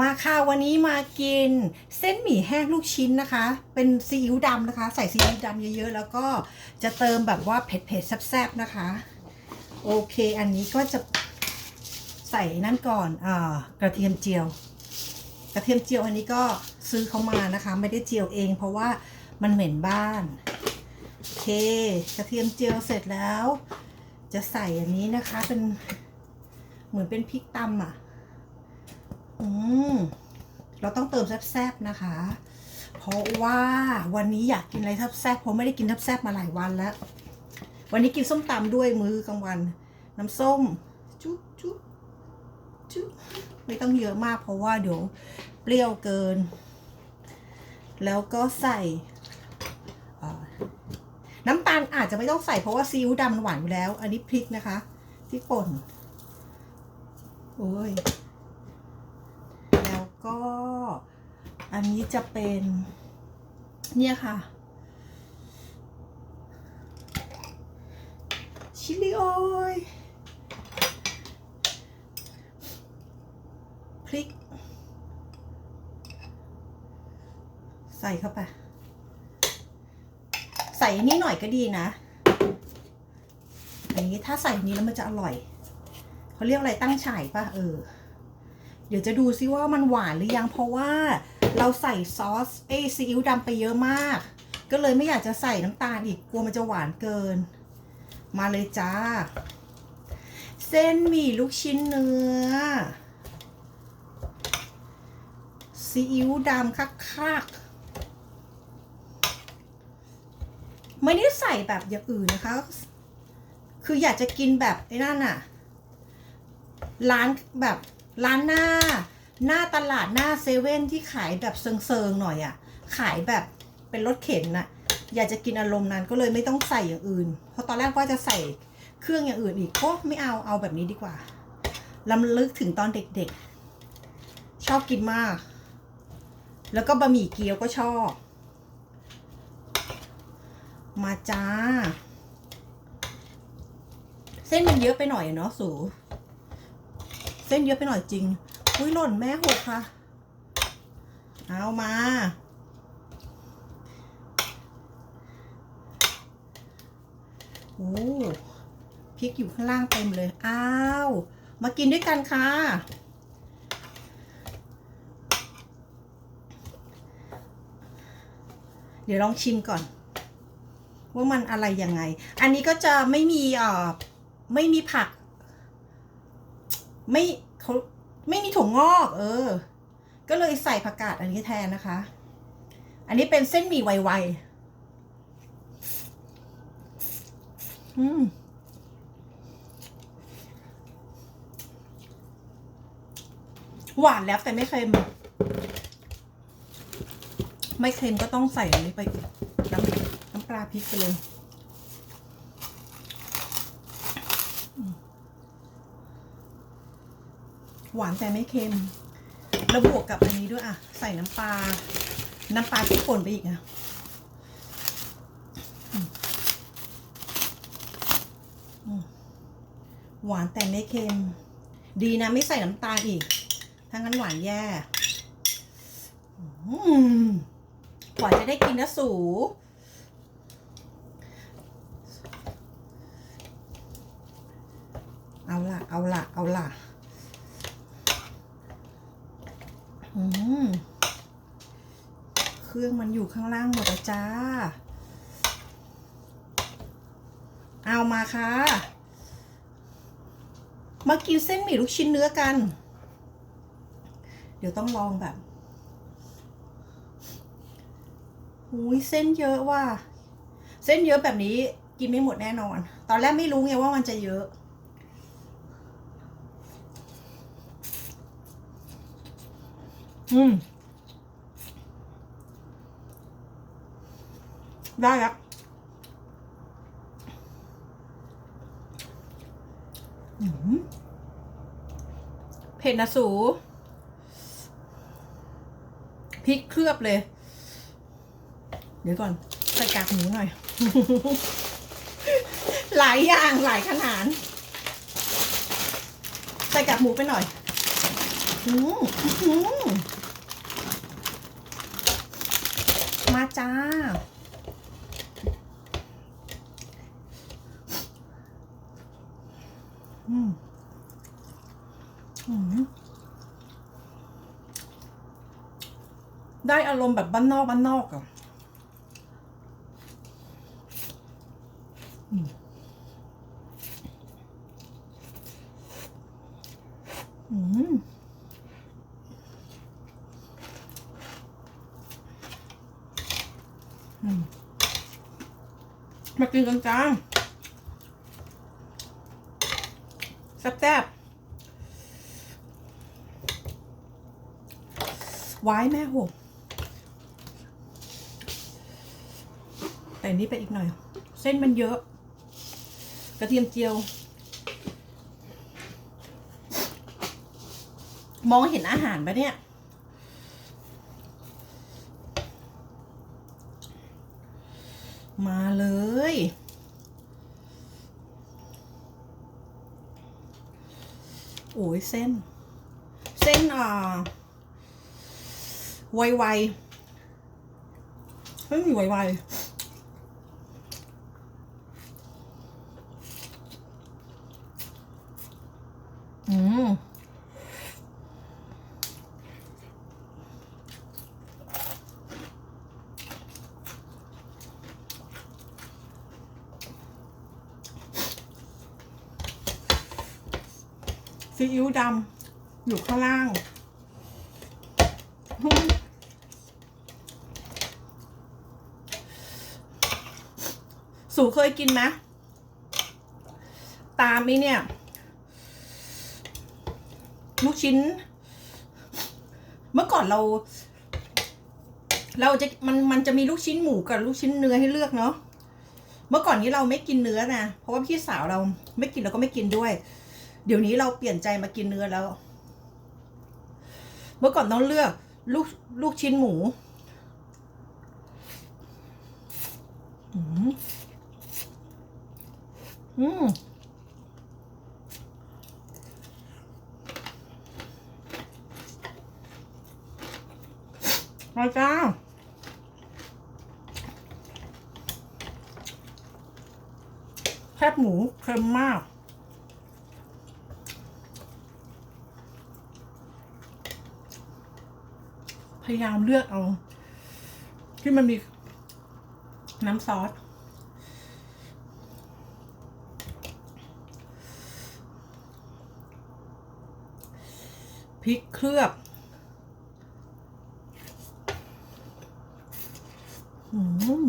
มาค่ะวันนี้มากินเส้นหมี่แห้งลูกชิ้นนะคะ เป็นซีอิ๊วดำนะคะ ใส่ซีอิ๊วดำเยอะๆ แล้วก็จะเติมแบบว่าเผ็ดๆแซ่บๆนะคะ โอเคอันนี้ก็จะใส่นั่นก่อนอ่ากระเทียมเจียว กระเทียมเจียวอันนี้ก็ซื้อเขามานะคะ ไม่ได้เจียวเอง เพราะว่ามันเหม็นบ้านโอเค กระเทียมเจียวเสร็จแล้ว จะใส่อันนี้นะคะเป็นเหมือนเป็นพริกตำอะ อืมเราต้องเติมแซ่บๆนะคะ เพราะว่าวันนี้อยากกินอะไรแซ่บๆเพราะไม่ได้กินแซ่บๆมาหลายวันแล้ว วันนี้กินส้มตำด้วยมื้อกลางวัน น้ำส้ม จุ๊บจุ๊บจุ๊บไม่ต้องเยอะมากเพราะว่าเดี๋ยวเปรี้ยวเกิน แล้วก็ใส่น้ำตาลอาจจะไม่ต้องใส่เพราะว่าซีอิ๊วดำมันหวานอยู่แล้ว อันนี้พริกนะคะพริกป่น โอ้ย ก็อันนี้จะเป็นเนี่ยค่ะ ชิลลี่ออยพริก ใส่เข้าไป ใส่นี้หน่อยก็ดีนะ อันนี้ถ้าใส่นนี้แล้วมันจะอร่อย เขาเรียกอะไรตั้งฉ่ายป่ะ เออ เดี๋ยวจะดูซิว่ามันหวานหรือยังเพราะว่าเราใส่ซอสเอซีอิ๊วดำไปเยอะมาก ก็เลยไม่อยากจะใส่น้ำตาลอีกกลัวมันจะหวานเกิน มาเลยจ้า เส้นหมี่ลูกชิ้นเนื้อซีอิ๊วดำคักๆไม่ได้ใส่แบบอย่างอื่นนะคะ คืออยากจะกินแบบไอ้นั่นอะร้านแบบ ร้านหน้า หน้าตลาดหน้าเซเว่นที่ขายแบบเซิงๆหน่อยอะขายแบบเป็นรถเข็นน่ะ อยากจะกินอารมณ์นั้นก็เลยไม่ต้องใส่อย่างอื่น เพราะตอนแรกว่าจะใส่เครื่องอย่างอื่นอีกโอ้ไม่เอาเอาแบบนี้ดีกว่าลำลึกถึงตอนเด็กๆ ชอบกินมาก แล้วก็บะหมี่เกี๊ยวก็ชอบ มาจ้า เส้นมันเยอะไปหน่อยเนาะสู ส้นเยอะไปหน่อยจริง อุ้ยหล่นแม่หกค่ะ เอามา โอ้พริกอยู่ข้างล่างเต็มเลย อ้าว มากินด้วยกันค่ะ เดี๋ยวลองชิมก่อน ว่ามันอะไรยังไง อันนี้ก็จะไม่มีอ่อไม่มีผัก ไม่ ไม่มีถั่วงอก เออ ก็เลยใส่ผักกาดอันนี้แทนนะคะ อันนี้เป็นเส้นหมี่ไวๆอืมหวานแล้วแต่ไม่เค็ม ไม่เค็มก็ต้องใส่อันนี้ไปน้ำน้ำปลาพริกไปเลย หวานแต่ไม่เค็ม แล้วบวกกับอันนี้ด้วยอะ ใส่น้ำปลา น้ำปลาพริกป่นไปอีกอะหวานแต่ไม่เค็ม ดีนะไม่ใส่น้ำตาลอีก ถ้างั้นหวานแย่อืมกว่าจะได้กินนะสู เอาล่ะเอาล่ะเอาล่ะ อืม เครื่องมันอยู่ข้างล่างหมดจ้า เอามาค่ะ มากินเส้นหมี่ลูกชิ้นเนื้อกัน เดี๋ยวต้องลองแบบหุยเส้นเยอะว่ะ เส้นเยอะแบบนี้กินไม่หมดแน่นอน ตอนแรกไม่รู้ไงว่ามันจะเยอะ อืม ได้แล้วเผ็ดนะสูพริกเคลือบเลย เดี๋ยวก่อน ใส่กากหมูหน่อย หลายอย่างหลายขนาดใส่กากหมูไปหน่อยอืมอื้อหือมา จ้า อืม อืม ได้อารมณ์แบบบ้านนอกบ้านนอกอะอืมอืมอืมมา กินกันจ้าแซ่บๆไว้แม่หกแต่นี้ไปอีกหน่อย เส้นมันเยอะ กระเทียมเจียว มองเห็นอาหารปะเนี่ย มาเลย โอ้ยเส้น เส้นอ่าไวไวๆไม่มีไวไวๆอืม ซีอิ๊วดำอยู่ข้างล่าง สู่เคยกินไหมตามไอ้เนี่ย ลูกชิ้น เมื่อก่อนเรา เราจะมันมันจะมีลูกชิ้นหมูกับลูกชิ้นเนื้อให้เลือกเนาะเมื่อก่อนนี้เราไม่กินเนื้อนะเพราะว่าพี่สาวเราไม่กินเราก็ไม่กินด้วย เดี๋ยวนี้เราเปลี่ยนใจมากินเนื้อแล้ว เมื่อก่อนต้องเลือก ลูกลูกชิ้นหมูอืมอืมมาจ้าแคบหมูเค็มมาก พยายามเลือกเอา ที่มันมีน้ำซอสพริกเคลือบ อืม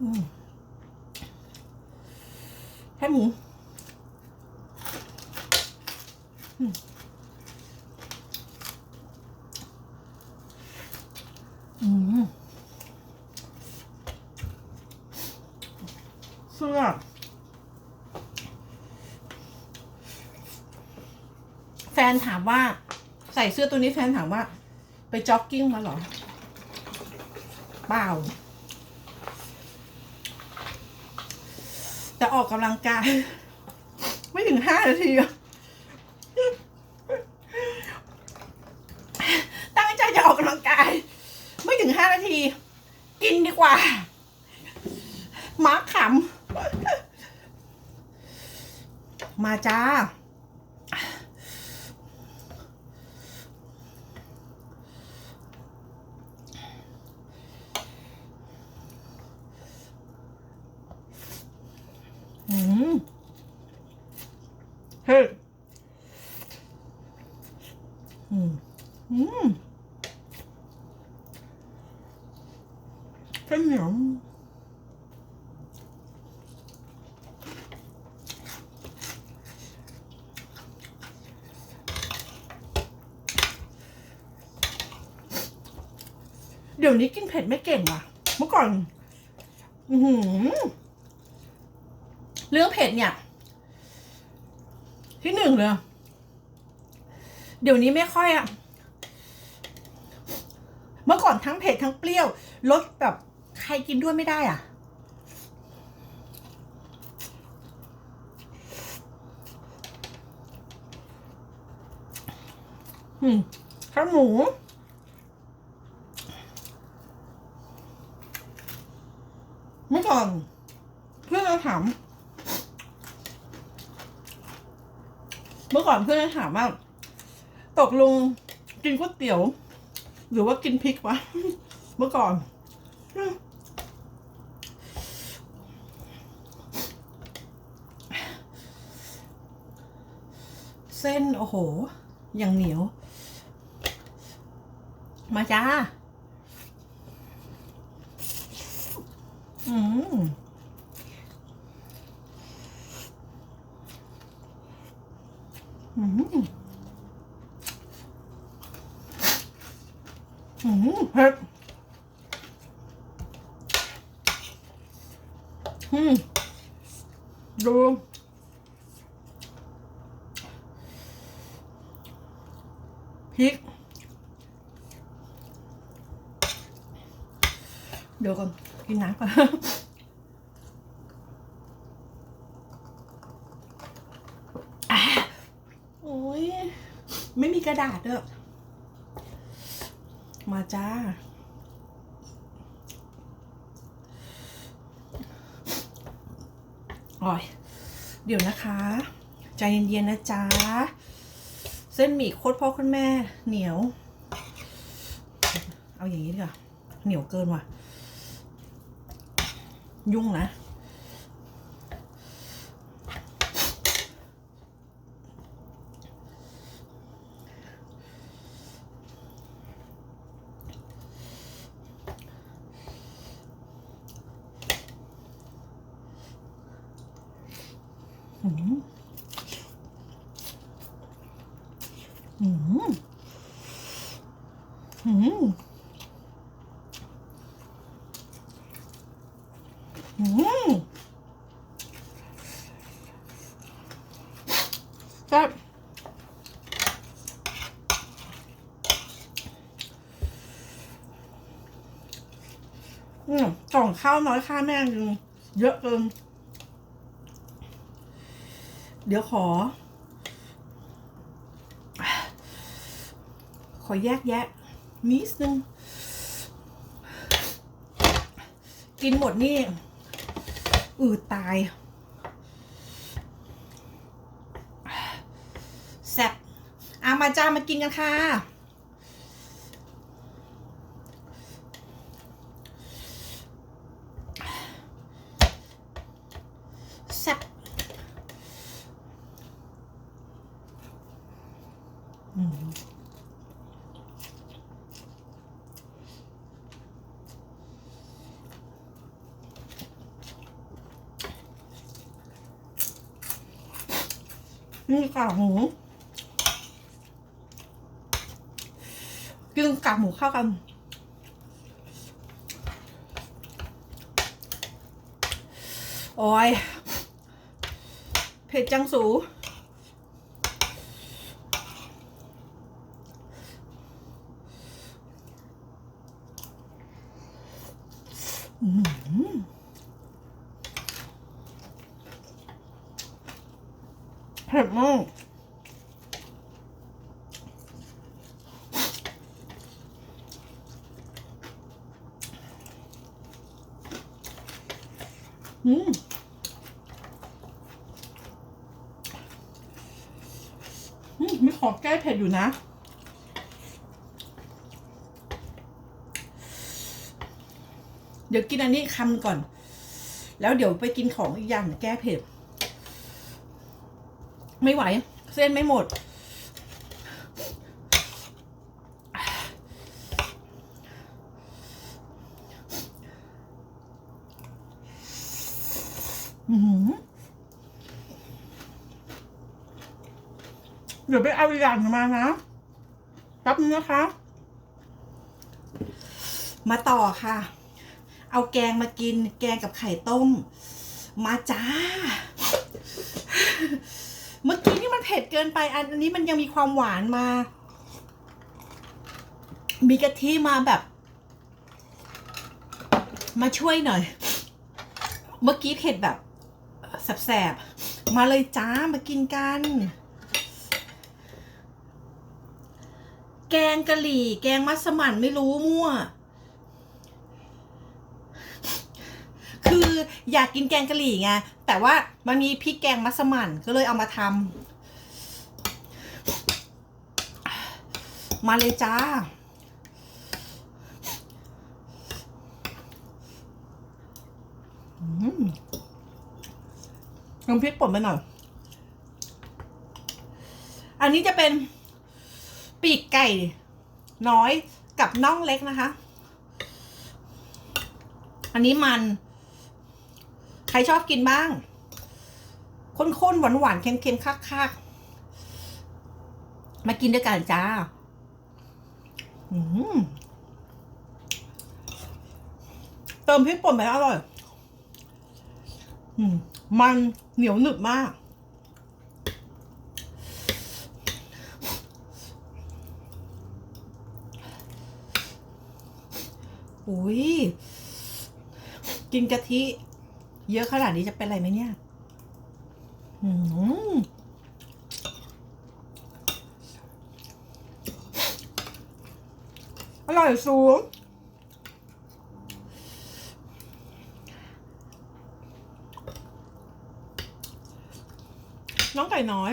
อืมแค่หมูอืมอืมเสื้อ แฟนถามว่า ใส่เสื้อตัวนี้แฟนถามว่า ไปจ็อกกิ้งมาเหรอ เปล่า แต่ออกกำลังกาย ไม่ถึงห้านาทีอะ เดี๋ยวนี้กินเผ็ดไม่เก่งว่ะ เมื่อก่อนอืเรื่องเผ็ดเนี่ย ที่หนึ่งเลยเดี๋ยวนี้ไม่ค่อยอะเมื่อก่อนทั้งเผ็ดทั้งเปรี้ยวรสแบบใครกินด้วยไม่ได้อะหืมข้าวหมู ก่อนเพื่อนเราถาม เมื่อก่อนเพื่อนเราถามว่าตกลงกินก๋วยเตี๋ยว หรือว่ากินพริกวะเมื่อก่อนเส้น โอ้โห อย่างเหนียว มาจ้า อืม อืม อืมเผ็ดอืม ดู พริก เดี๋ยวก่อน กินน้ำก่อนอะโอ้ย ไม่มีกระดาษด้วยมาจ้าอ่อย เดี๋ยวนะคะ ใจเย็นๆนะจ๊ะ เส้นหมี่โคตรพ่อคุณแม่เหนียว เอาอย่างนี้ดีกว่าเหนียวเกินว่ะ ยุ่งนะ อืมอืมอืมอืมแซ่บอืม กล่องข้าวน้อยค่าแม่งเยอะเกิน เดี๋ยวขอ ขอแยกแยะนิดนึง กินหมดนี่อืดตายแซ่บอามาจ้ามากินกันค่ะ แซ่บ นี่กากหมูกินกากหมูเข้ากันโอ้ยเผ็ดจังสู อื้อหือ เผ็ดมากอืมอืมมีของแก้เผ็ดอยู่นะเดี๋ยวกินอันนี้คำก่อน แล้วเดี๋ยวไปกินของอีกอย่างแก้เผ็ด ไม่ไหว เส้นไม่หมด อื้อหือเดี๋ยวไปเอาอีกอย่างมานะแป๊บนึงนะคะ มาต่อค่ะ เอาแกงมากิน แกงกับไข่ต้ม มาจ้า เผ็ดเกินไป อันนี้มันยังมีความหวานมา มีกะทิมาแบบ มาช่วยหน่อย เมื่อกี้เผ็ดแบบแสบๆ มาเลยจ้ามากินกัน แกงกะหรี่ แกงมัสมั่นไม่รู้มั่ว คืออยากกินแกงกะหรี่ไง แต่ว่ามันมีพริกแกงมัสมั่นก็เลยเอามาทำ มาเลยจ้า อืมน้ำพริกป่นไปหน่อย อันนี้จะเป็นปีกไก่น้อยกับน่องเล็กนะคะ อันนี้มัน ใครชอบกินบ้าง ข้นๆ หวานๆ เค็มๆคักๆ มากินด้วยกันจ้า เติมพริกป่นไปอร่อยมมันเหนียวหนึบมาก อุ้ย กินกะทิ เยอะขนาดนี้จะเป็นอะไรไหมเนี่ย อืม ร่อยสูง น้องไก่น้อย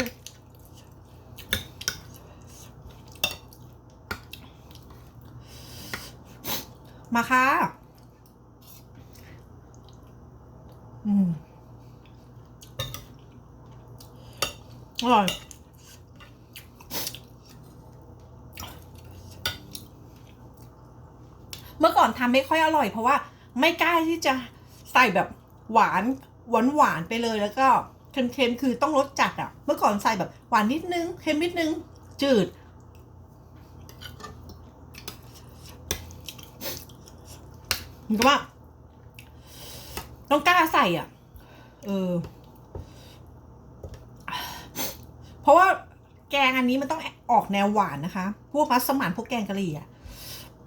มาค่ะ อืม อร่อย เมื่อก่อน ทำไม่ค่อยอร่อย เพราะว่าไม่กล้าที่จะใส่แบบหวานหวานหวานไปเลยแล้วก็เค็มๆคือต้องรสจัดอะ่ะ เมื่อก่อนใส่แบบหวานนิดนึงเค็มนิดนึง จืด มันก็ว่า ต้องกล้าใส่อะ เออ เพราะว่าแกงอันนี้มันต้องออกแนวหวานนะคะ พวกมัสมั่นพวกแกงกะหรี่อะ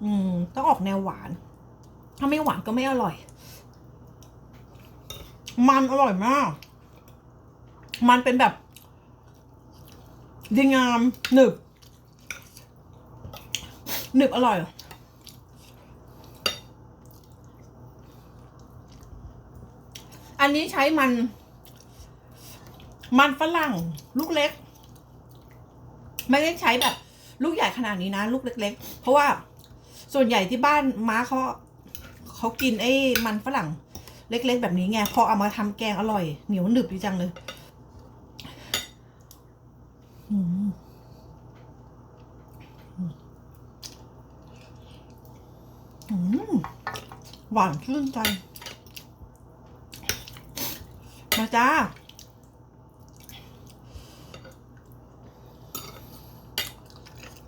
อืม ต้องออกแนวหวาน ถ้าไม่หวานก็ไม่อร่อย มันอร่อยมาก มันเป็นแบบ ดีงามหนึบหนึบอร่อย อันนี้ใช้มัน มันฝรั่ง ลูกเล็ก ไม่ได้ใช้แบบ ลูกใหญ่ขนาดนี้นะ ลูกเล็ก ๆ เพราะว่า ส่วนใหญ่ที่บ้านม้าเขาเขากินไอ้มันฝรั่งเล็ก ๆ แบบนี้ไงพอเอามาทำแกงอร่อย เหนียวหนึบดีจังเลยอืมอืมหวานชื่นใจ มาจ้า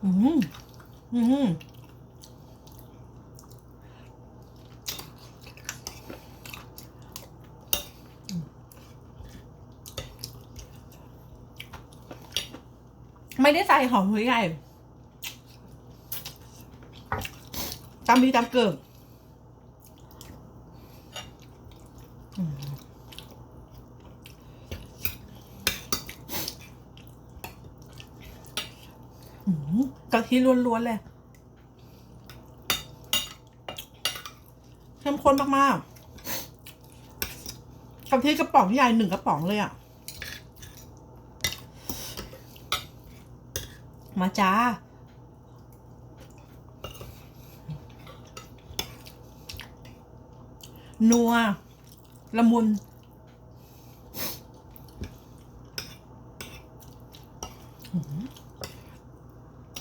อืมอืม ไม่ได้ใส่หอมหัวใหญ่ตำดีตำเกิบอือืมกะทิล้วนๆเลยเข้มข้นมากๆกะทิกระป๋องใหญ่หนึ่งกระป๋องเลยอะ มาจ้า นัว ละมุน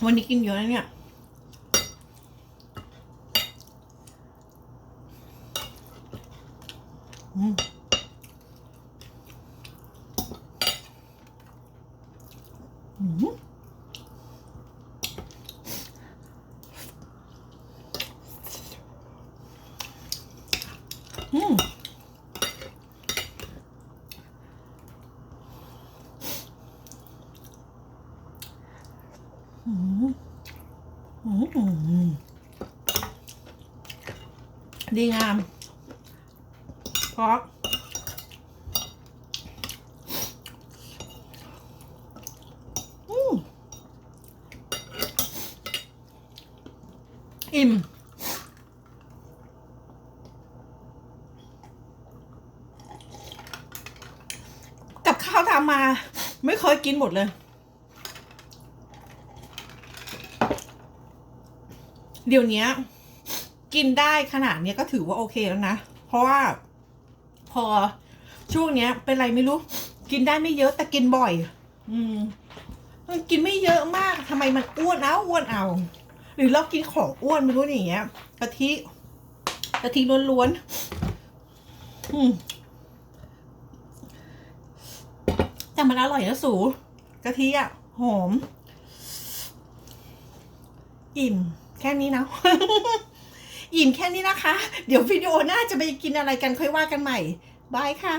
วันนี้กินเยอะนะเนี่ย อืมอืม อืมอืมอืมอืม ดีงามเพราะอืม อิ่ม กับข้าวทำมา ไม่เคย กินหมดเลย เดี๋ยวนี้กินได้ขนาดเนี้ยก็ถือว่าโอเคแล้วนะ เพราะว่าพอช่วงเนี้ย เป็นไรไม่รู้ กินได้ไม่เยอะแต่กินบ่อย อืมกินไม่เยอะมากทำไมมันอ้วนเอาอ้วนเอา หรือเรากินของอ้วนไม่รู้อย่างเงี้ยกะทิกะทิล้วนๆอืม แต่มันอร่อยนะสูกะทิอะหอม อิ่ม แค่นี้นะ อิ่มแค่นี้นะคะ เดี๋ยววิดีโอหน้าจะไปกินอะไรกันค่อยว่ากันใหม่ บายค่ะ